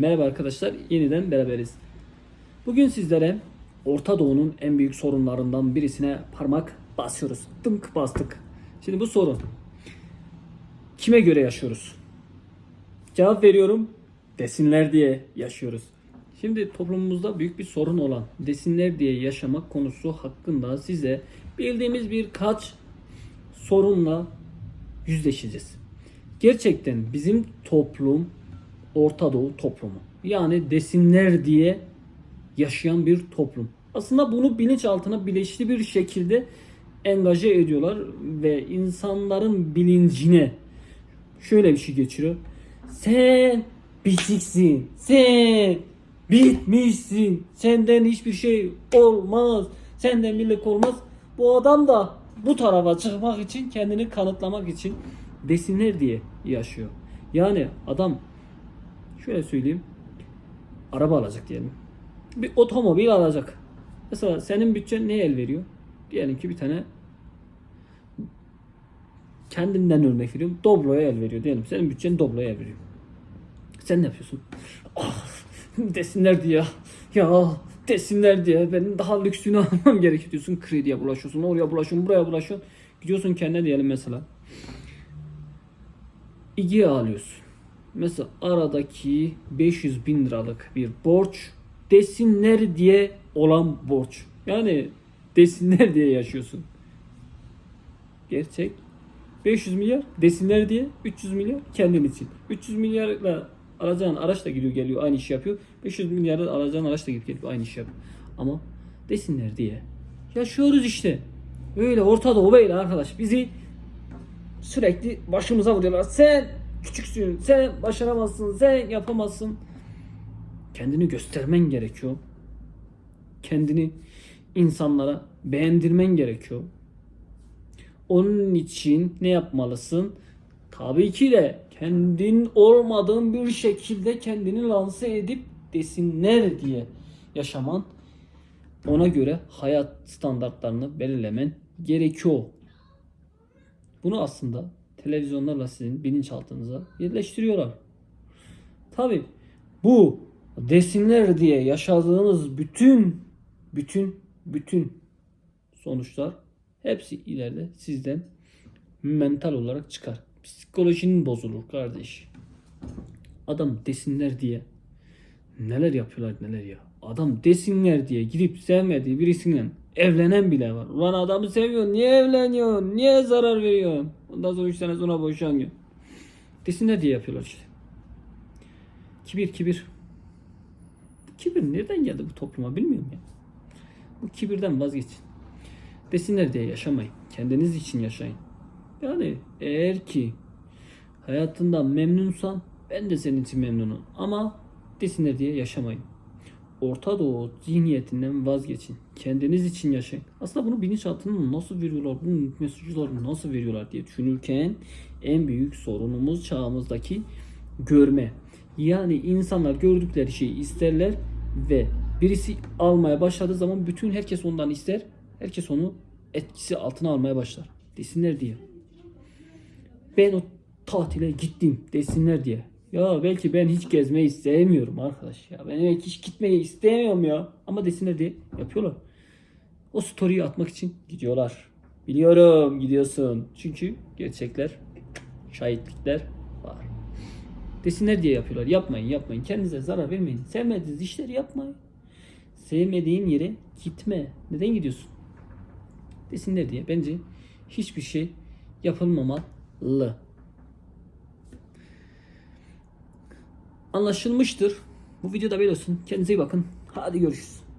Merhaba arkadaşlar, yeniden beraberiz. Bugün sizlere Orta Doğu'nun en büyük sorunlarından birisine parmak basıyoruz. Dımk bastık. Şimdi bu sorun. Kime göre yaşıyoruz? Cevap veriyorum. Desinler diye yaşıyoruz. Şimdi toplumumuzda büyük bir sorun olan desinler diye yaşamak konusu hakkında size bildiğimiz birkaç sorunla yüzleşeceğiz. Gerçekten bizim toplum Orta Doğu toplumu. Yani desinler diye yaşayan bir toplum. Aslında bunu bilinçaltına bilinçli bir şekilde engaje ediyorlar ve insanların bilincine şöyle bir şey geçiriyor. Sen bitiksin. Sen bitmişsin. Senden hiçbir şey olmaz. Senden millet olmaz. Bu adam da bu tarafa çıkmak için kendini kanıtlamak için desinler diye yaşıyor. Yani adam şöyle söyleyeyim. Araba alacak diyelim. Bir otomobil alacak. Mesela senin bütçen ne el veriyor? Diyelim ki bir tane kendimden örnek veriyorum. Doblo'ya el veriyor diyelim. Senin bütçen Doblo'ya el veriyor. Sen ne yapıyorsun? Ah, desinler diye. Ya desinler diye. Benim daha lüksünü almam gerekiyor diyorsun. Krediye bulaşıyorsun. Oraya bulaşıyorsun. Buraya bulaşıyorsun. Gidiyorsun kendine diyelim mesela. İgiye alıyorsun. Mesela aradaki 500 bin liralık bir borç desinler diye olan borç. Yani desinler diye yaşıyorsun. Gerçek 500 milyar desinler diye 300 milyar kendin için. 300 milyarla alacağın araç da gidiyor geliyor aynı işi yapıyor. 500 milyarla alacağın araç da gidip geliyor aynı işi yapıyor. Ama desinler diye yaşıyoruz işte. Öyle ortada o böyle arkadaş. Bizi sürekli başımıza vuruyorlar. Sen küçüksün, sen başaramazsın, sen yapamazsın. Kendini göstermen gerekiyor. Kendini insanlara beğendirmen gerekiyor. Onun için ne yapmalısın? Tabii ki de kendin olmadığın bir şekilde kendini lanse edip desinler diye yaşaman ona göre hayat standartlarını belirlemen gerekiyor. Bunu aslında televizyonlarla sizin bilinçaltınıza yerleştiriyorlar. Tabi bu desinler diye yaşadığınız bütün bütün bütün sonuçlar hepsi ileride sizden mental olarak çıkar. Psikolojinin bozulur kardeş. Adam desinler diye neler yapıyorlar neler ya. Adam desinler diye gidip sevmediği birisiyle evlenen bile var. Ulan adamı seviyor. Niye evleniyorsun? Niye zarar veriyorsun? Ondan sonra 3 sene sonra boşanıyor. Desinler diye yapıyorlar işte. Kibir kibir. Kibir nereden geldi bu topluma bilmiyorum ya. Bu kibirden vazgeçin. Desinler diye yaşamayın. Kendiniz için yaşayın. Yani eğer ki hayatından memnunsan ben de senin için memnunum. Ama desinler diye yaşamayın. Orta Doğu zihniyetinden vazgeçin. Kendiniz için yaşayın. Aslında bunu bilinçaltına nasıl veriyorlar, bunun mesajları nasıl veriyorlar diye düşünürken en büyük sorunumuz çağımızdaki görme. Yani insanlar gördükleri şeyi isterler ve birisi almaya başladığı zaman bütün herkes ondan ister. Herkes onu etkisi altına almaya başlar. Desinler diye. Ben o tatile gittim desinler diye. Ya belki ben hiç gezmeyi istemiyorum arkadaş ya. Ben belki hiç gitmeyi istemiyorum ya. Ama desinler diye yapıyorlar. O story'yi atmak için gidiyorlar. Biliyorum gidiyorsun. Çünkü gerçekler, şahitlikler var. Desinler diye yapıyorlar. Yapmayın yapmayın. Kendinize zarar vermeyin. Sevmediğiniz işleri yapmayın. Sevmediğin yere gitme. Neden gidiyorsun? Desinler diye. Bence hiçbir şey yapılmamalı. Anlaşılmıştır. Bu videoda böyle olsun. Kendinize iyi bakın. Hadi görüşürüz.